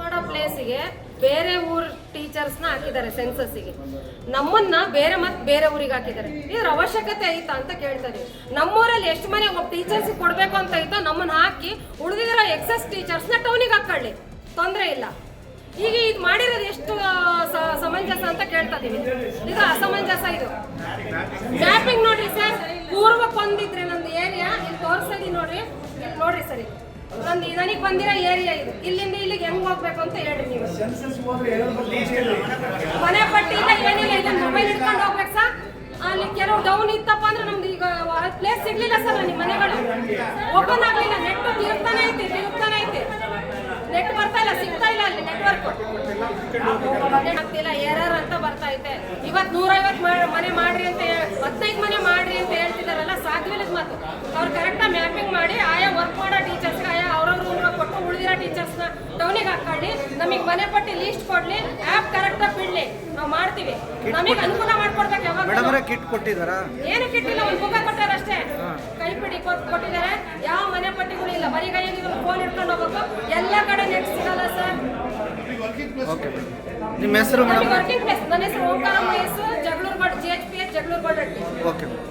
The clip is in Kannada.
ಮಾಡೋ ಪ್ಲೇಸಿಗೆ ಬೇರೆ ಊರ್ ಟೀಚರ್ಸ್ನ ಹಾಕಿದ್ದಾರೆ ಸೆನ್ಸಸ್ಸಿಗೆ ನಮ್ಮನ್ನ ಬೇರೆ ಮತ್ತೆ ಬೇರೆ ಊರಿಗೆ ಹಾಕಿದ್ದಾರೆ. ಇದ್ರ ಅವಶ್ಯಕತೆ ಐತಾ ಅಂತ ಕೇಳ್ತಾರೆ ನಮ್ಮೂರಲ್ಲಿ ಎಷ್ಟು ಮನೆ ಒಬ್ಬ ಟೀಚರ್ಸ್ ಕೊಡ್ಬೇಕು ಅಂತ ಐತೋ ನಮ್ಮನ್ನ ಹಾಕಿ ಉಳಿದಿರೋ ಎಕ್ಸಸ್ ಟೀಚರ್ಸ್ನ ಟೌನಿಗೆ ಹಾಕೊಳ್ಳಿ ತೊಂದರೆ ಇಲ್ಲ. ಈಗ ಇದು ಮಾಡಿರೋದು ಎಷ್ಟು ಸಮಂಜಸ ಅಂತ ಕೇಳ್ತಾ ಇದೀವಿ ಇದು ಅಸಮಂಜಸ ಇದು. ಮ್ಯಾಪಿಂಗ್ ನೋಡ್ರಿ ಸರ್ ಪೂರ್ವ ಬಂದಿದ್ರೆ ನಂದು ಏರಿಯಾ ಇಲ್ಲಿ ತೋರಿಸಿ ನೋಡ್ರಿ. ನೋಡ್ರಿ ಸರ್ ನಂದು ನನಗೆ ಬಂದಿರೋ ಏರಿಯಾ ಇದು. ಇಲ್ಲಿಂದ ಇಲ್ಲಿಗೆ ಹೆಂಗ್ ಹೋಗ್ಬೇಕು ಅಂತ ಹೇಳಿ ನೀವು. ಮನೆ ಪಟ್ಟಿಯಿಂದ ಏನಿಲ್ಲ ಇದನ್ನ ಮೊಬೈಲ್ ಇಟ್ಕೊಂಡು ಹೋಗ್ಬೇಕು ಸರ್. ಅಲ್ಲಿ ಕೆಲವು ಡೌನ್ ಇತ್ತಪ್ಪ ಅಂದ್ರೆ ನಮ್ದು ಈಗ ಪ್ಲೇಸ್ ಸಿಗ್ಲಿಲ್ಲ ಸರ್ ನಿಮ್ಮ ಮನೆಗಳು. ಓಪನ್ ಆಗ್ಲಿಲ್ಲ ನೆಟ್ ತಿರುಗ್ತಾನೆ ಐತಿ ತಿರುಗ್ತಾನೆ ಐತಿ. ನೆಟ್ ಬರ್ತಾ ಇಲ್ಲ, ಸಿಗ್ತಾ ಇಲ್ಲ ಅಲ್ಲಿ ನೆಟ್ವರ್ಕ್ ಆಗ್ತಿಲ್ಲ ಎರರ್ ಅಂತ ಬರ್ತಾ ಐತೆ. ಇವತ್ ನೂರೈವತ್ ಮನೆ ಮಾಡ್ರಿ ಅಂತ ಹದಿನೈದು ಮನೆ ಮಾಡ್ರಿ ಅಂತ ಹೇಳ್ತಿದಾರಲ್ಲ ಸಾಧ್ಯವಿಲ್ಲದ ಮಾತು ಅವ್ರು ಕರೆಕ್ಟ್ ಮ್ಯಾಪಿಂಗ್ ಮಾಡಿ ಆಯಾ ವರ್ಕ್ ಮಾಡೋ ಟೀಚರ್ಸ್ಗೆ ಆಯಾ ಅವ್ರವ್ರ ಊರ ಕೊಟ್ಟು ಉಳಿದಿರೋ ಟೀಚರ್ಸ್ನ ಟೌನಿಗೆ ಹಾಕೊಳ್ಳಿ ನಮಗೆ ಮನೆ ಪಟ್ಟಿ ಲೀಸ್ಟ್ ಕೊಡ್ಲಿ ಆ್ಯಪ್ ಕರೆಕ್ಟಾಗಿ ಬಿಡ್ಲಿ. ನಾವು ಮಾಡ್ತೀವಿ. ನಮಗೆ ಅನುಕೂಲ ಮಾಡ್ಕೊಡ್ಬೇಕು ಯಾವಾಗ ಕಿಟ್ ಕೊಟ್ಟಿದ್ದಾರಾ? ಏನು ಕಿಟ್ ಇಲ್ಲ ಒಂದು ಬುಕ್ಕ ಕೊಟ್ಟಾರ ಅಷ್ಟೇ. ಕೈಪಿಡಿ ಕೊಟ್- ಕೊಟ್ಟಿದ್ದಾರೆ. ಯಾವ ಮನೆ ಪಟ್ಟಿಗಳು ಇಲ್ಲ. ಬರೀ ಕೈಯಾಗಿ ಫೋನ್ ಇಟ್ಕೊಂಡು ಹೋಗ್ಬೇಕು. ಎಲ್ಲ ಕಡೆ ನೆಟ್ ಸಿಗಲ್ಲ ಸರ್. ನಿಮ್ಮ ಹೆಸರು ಮೇಡಮ್ ವರ್ಕಿಂಗ್ ಪ್ಲೇಸ್ ನನ್ನ ಹೆಸರು ಓಂಕಾರ ಹೆಸರು Jagalur G H P S Jagalur ಗಡ್ okay